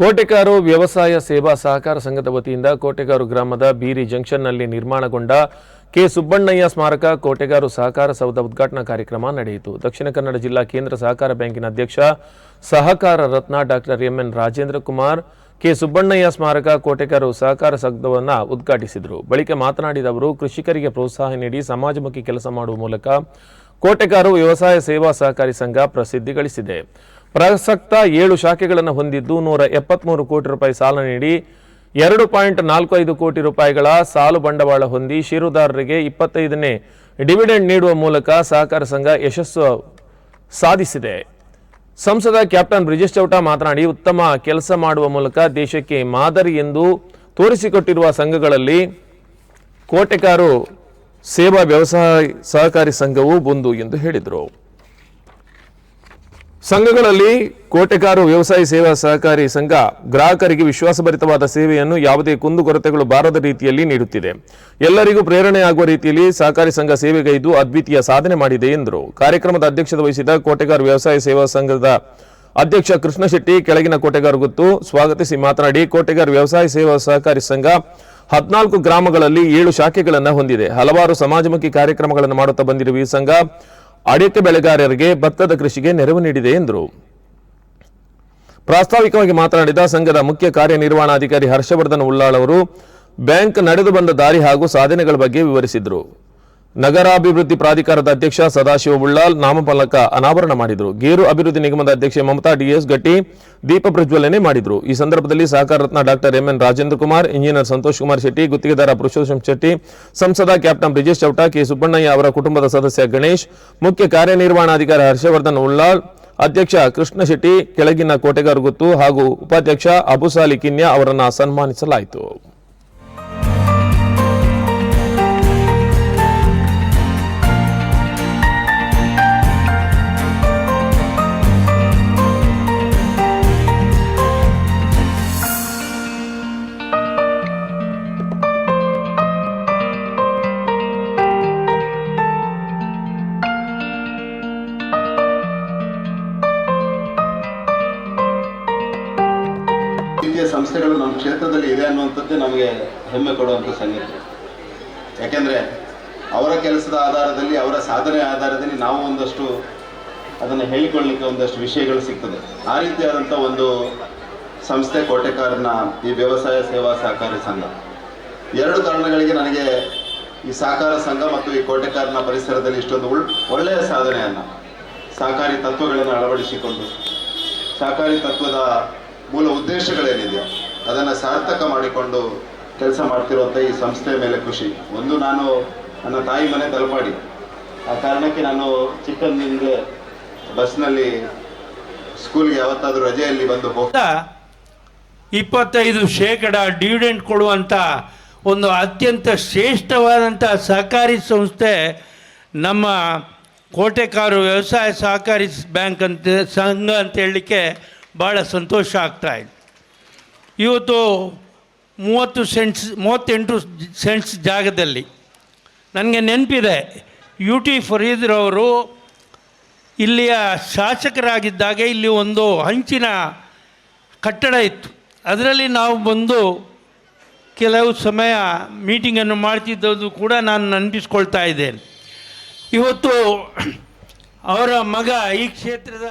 ಕೋಟೆಕಾರು ವ್ಯವಸಾಯ ಸೇವಾ ಸಹಕಾರ ಸಂಘದ ವತಿಯಿಂದ ಕೋಟೆಗಾರು ಗ್ರಾಮದ ಬೀರಿ ಜಂಕ್ಷನ್ನಲ್ಲಿ ನಿರ್ಮಾಣಗೊಂಡ ಕೆ. ಸುಬ್ಬಣ್ಣಯ್ಯ ಸ್ಮಾರಕ ಕೋಟೆಗಾರು ಸಹಕಾರ ಸೌಧ ಉದ್ಘಾಟನಾ ಕಾರ್ಯಕ್ರಮ ನಡೆಯಿತು. ದಕ್ಷಿಣ ಕನ್ನಡ ಜಿಲ್ಲಾ ಕೇಂದ್ರ ಸಹಕಾರ ಬ್ಯಾಂಕಿನ ಅಧ್ಯಕ್ಷ ಸಹಕಾರ ರತ್ನ doctor M N Rajendra Kumar, K. Subbannayya ಸ್ಮಾರಕ ಕೋಟೆಗಾರು ಸಹಕಾರ ಸೌಧವನ್ನು ಉದ್ಘಾಟಿಸಿದರು. ಬಳಿಕ ಮಾತನಾಡಿದ ಅವರು, ಕೃಷಿಕರಿಗೆ ಪ್ರೋತ್ಸಾಹ ನೀಡಿ ಸಮಾಜಮುಖಿ ಕೆಲಸ ಮಾಡುವ ಮೂಲಕ ಕೋಟೆಗಾರು ವ್ಯವಸಾಯ ಸೇವಾ ಸಹಕಾರಿ ಸಂಘ ಪ್ರಸಿದ್ಧಿ ಗಳಿಸಿದೆ ಪ್ರಸಕ್ತ ಏಳು ಶಾಖೆಗಳನ್ನು ಹೊಂದಿದ್ದು ನೂರ ಎಪ್ಪತ್ಮೂರು ಕೋಟಿ ರೂಪಾಯಿ ಸಾಲ ನೀಡಿ ಎರಡು ಪಾಯಿಂಟ್ ನಾಲ್ಕು ಐದು ಕೋಟಿ ರೂಪಾಯಿಗಳ ಸಾಲು ಬಂಡವಾಳ ಹೊಂದಿ ಷೇರುದಾರರಿಗೆ ಇಪ್ಪತ್ತೈದನೇ ಡಿವಿಡೆಂಡ್ ನೀಡುವ ಮೂಲಕ ಸಹಕಾರ ಸಂಘ ಯಶಸ್ಸು ಸಾಧಿಸಿದೆ. ಸಂಸದ ಕ್ಯಾಪ್ಟನ್ ಬ್ರಿಜೇಶ್ ಚೌಟ ಮಾತನಾಡಿ, ಉತ್ತಮ ಕೆಲಸ ಮಾಡುವ ಮೂಲಕ ದೇಶಕ್ಕೆ ಮಾದರಿ ಎಂದು ತೋರಿಸಿಕೊಟ್ಟಿರುವ ಸಂಘಗಳಲ್ಲಿ ಕೋಟೆಕಾರು ಸೇವಾ ವ್ಯವಸಾಯ ಸಹಕಾರಿ ಸಂಘವು ಒಂದು ಎಂದು ಹೇಳಿದರು. ಸಂಘಗಳಲ್ಲಿ ಕೋಟೆಕಾರು ವ್ಯವಸಾಯ ಸೇವಾ ಸಹಕಾರಿ ಸಂಘ ಗ್ರಾಹಕರಿಗೆ ವಿಶ್ವಾಸಭರಿತವಾದ ಸೇವೆಯನ್ನು ಯಾವುದೇ ಕುಂದುಕೊರತೆಗಳು ಬಾರದ ರೀತಿಯಲ್ಲಿ ನೀಡುತ್ತಿದೆ. ಎಲ್ಲರಿಗೂ ಪ್ರೇರಣೆಯಾಗುವ ರೀತಿಯಲ್ಲಿ ಸಹಕಾರಿ ಸಂಘ ಸೇವೆಗೈದು ಅದ್ವಿತೀಯ ಸಾಧನೆ ಮಾಡಿದೆ ಎಂದರು. ಕಾರ್ಯಕ್ರಮದ ಅಧ್ಯಕ್ಷತೆ ವಹಿಸಿದ ಕೋಟೆಗಾರು ವ್ಯವಸಾಯ ಸೇವಾ ಸಂಘದ ಅಧ್ಯಕ್ಷ ಕೃಷ್ಣ ಶೆಟ್ಟಿ ಕೆಳಗಿನ ಕೋಟೆಗಾರ ಗುತ್ತು ಸ್ವಾಗತಿಸಿ ಮಾತನಾಡಿ, ಕೋಟೆಗಾರ ವ್ಯವಸಾಯ ಸೇವಾ ಸಹಕಾರಿ ಸಂಘ ಹದಿನಾಲ್ಕು ಗ್ರಾಮಗಳಲ್ಲಿ ಏಳು ಶಾಖೆಗಳನ್ನು ಹೊಂದಿದೆ. ಹಲವಾರು ಸಮಾಜಮುಖಿ ಕಾರ್ಯಕ್ರಮಗಳನ್ನು ಮಾಡುತ್ತಾ ಬಂದಿರುವ ಈ ಸಂಘ ಅಡಿಕೆ ಬೆಳೆಗಾರರಿಗೆ ಭತ್ತದ ಕೃಷಿಗೆ ನೆರವು ನೀಡಿದೆ ಎಂದರು. ಪ್ರಾಸ್ತಾವಿಕವಾಗಿ ಮಾತನಾಡಿದ ಸಂಘದ ಮುಖ್ಯ ಕಾರ್ಯನಿರ್ವಹಣಾಧಿಕಾರಿ ಹರ್ಷವರ್ಧನ್ ಉಳ್ಳಾಳ್ ಅವರು, ಬ್ಯಾಂಕ್ ನಡೆದು ಬಂದ ದಾರಿ ಹಾಗೂ ಸಾಧನೆಗಳ ಬಗ್ಗೆ ವಿವರಿಸಿದರು. ನಗರಾಭಿವೃದ್ಧಿ ಪ್ರಾಧಿಕಾರದ ಅಧ್ಯಕ್ಷ ಸದಾಶಿವ ಉಳ್ಳಾಲ್ ನಾಮಫಲಕ ಅನಾವರಣ ಮಾಡಿದರು. ಗೇರು ಅಭಿವೃದ್ಧಿ ನಿಗಮದ ಅಧ್ಯಕ್ಷೆ ಮಮತಾ ಡಿಎಸ್ ಗಟ್ಟಿ ದೀಪ ಪ್ರಜ್ವಲನೆ ಮಾಡಿದರು. ಈ ಸಂದರ್ಭದಲ್ಲಿ ಸಹಕಾರ ರತ್ನ doctor M N Rajendra Kumar, engineer Santosh Kumar Shetty, ಗುತ್ತಿಗೆದಾರ ಪುರುಷೋತ್ತಮ್ ಶೆಟ್ಟಿ, ಸಂಸದ ಕ್ಯಾಪ್ಟನ್ ಬ್ರಿಜೇಶ್ ಚೌಟ, ಕೆ ಸುಬ್ಬಣ್ಣಯ್ಯ ಅವರ ಕುಟುಂಬದ ಸದಸ್ಯ ಗಣೇಶ್, ಮುಖ್ಯ ಕಾರ್ಯನಿರ್ವಹಣಾಧಿಕಾರಿ ಹರ್ಷವರ್ಧನ್ ಉಳ್ಳಾಳ್ ಅಧ್ಯಕ್ಷ ಕೃಷ್ಣ ಶೆಟ್ಟಿ, ಕೆಳಗಿನ ಕೋಟೆಗಾರ್ ಗುತ್ತು ಹಾಗೂ ಉಪಾಧ್ಯಕ್ಷ ಅಬುಸಾಲಿ ಕಿನ್ಯಾ ಅವರನ್ನು ಸನ್ಮಾನಿಸಲಾಯಿತು. ರೀತಿಯ ಸಂಸ್ಥೆಗಳು ನಮ್ಮ ಕ್ಷೇತ್ರದಲ್ಲಿ ಇದೆ ಅನ್ನುವಂಥದ್ದೇ ನಮಗೆ ಹೆಮ್ಮೆ ಕೊಡುವಂಥ ಸಂಗತಿ. ಯಾಕೆಂದರೆ ಅವರ ಕೆಲಸದ ಆಧಾರದಲ್ಲಿ, ಅವರ ಸಾಧನೆ ಆಧಾರದಲ್ಲಿ ನಾವು ಒಂದಷ್ಟು ಅದನ್ನು ಹೇಳಿಕೊಳ್ಳಲಿಕ್ಕೆ ಒಂದಷ್ಟು ವಿಷಯಗಳು ಸಿಗ್ತದೆ. ಆ ರೀತಿಯಾದಂಥ ಒಂದು ಸಂಸ್ಥೆ ಕೋಟೆಕಾರನ ಈ ವ್ಯವಸಾಯ ಸೇವಾ ಸಹಕಾರಿ ಸಂಘ. ಎರಡು ಕಾರಣಗಳಿಗೆ ನನಗೆ ಈ ಸಹಕಾರ ಸಂಘ ಮತ್ತು ಈ ಕೋಟೆಕಾರನ ಪರಿಸರದಲ್ಲಿ ಇಷ್ಟೊಂದು ಒಳ್ಳೆಯ ಸಾಧನೆಯನ್ನು, ಸಹಕಾರಿ ತತ್ವಗಳನ್ನು ಅಳವಡಿಸಿಕೊಂಡು, ಸಹಕಾರಿ ತತ್ವದ ಮೂಲ ಉದ್ದೇಶಗಳೇನಿದೆಯೋ ಅದನ್ನು ಸಾರ್ಥಕ ಮಾಡಿಕೊಂಡು ಕೆಲಸ ಮಾಡ್ತಿರುವಂಥ ಈ ಸಂಸ್ಥೆಯ ಮೇಲೆ ಖುಷಿ ಒಂದು ನಾನು ನನ್ನ ತಾಯಿ ಮನೆ ತಲುಪಾಡಿ. ಆ ಕಾರಣಕ್ಕೆ ನಾನು ಚಿಕ್ಕಂದಿಂದ ಬಸ್ನಲ್ಲಿ ಸ್ಕೂಲ್ಗೆ ಯಾವತ್ತಾದರೂ ರಜೆಯಲ್ಲಿ ಬಂದು ಹೋಗ್ತಾ ಇಪ್ಪತ್ತೈದು ಶೇಕಡ ಡಿವಿಡೆಂಟ್ ಕೊಡುವಂಥ ಒಂದು ಅತ್ಯಂತ ಶ್ರೇಷ್ಠವಾದಂಥ ಸಹಕಾರಿ ಸಂಸ್ಥೆ ನಮ್ಮ ಕೋಟೆಕಾರು ವ್ಯವಸಾಯ ಸಹಕಾರಿ ಬ್ಯಾಂಕ್ ಅಂತ, ಸಂಘ ಅಂತ ಹೇಳಲಿಕ್ಕೆ ಭಾಳ ಸಂತೋಷ ಆಗ್ತಾ ಇದೆ. ಇವತ್ತು ಮೂವತ್ತು ಸೆಂಟ್ಸ್, ಮೂವತ್ತೆಂಟು ಸೆಂಟ್ಸ್ ಜಾಗದಲ್ಲಿ ನನಗೆ ನೆನಪಿದೆ ಯು ಟಿ ಫರೀದ್ರವರು ಇಲ್ಲಿಯ ಶಾಸಕರಾಗಿದ್ದಾಗ ಇಲ್ಲಿ ಒಂದು ಹಂಚಿನ ಕಟ್ಟಡ ಇತ್ತು. ಅದರಲ್ಲಿ ನಾವು ಬಂದು ಕೆಲವು ಸಮಯ ಮೀಟಿಂಗನ್ನು ಮಾಡ್ತಿದ್ದದ್ದು ಕೂಡ ನಾನು ನೆನಪಿಸ್ಕೊಳ್ತಾ ಇದ್ದೇನೆ. ಇವತ್ತು ಅವರ ಮಗ ಈ ಕ್ಷೇತ್ರದ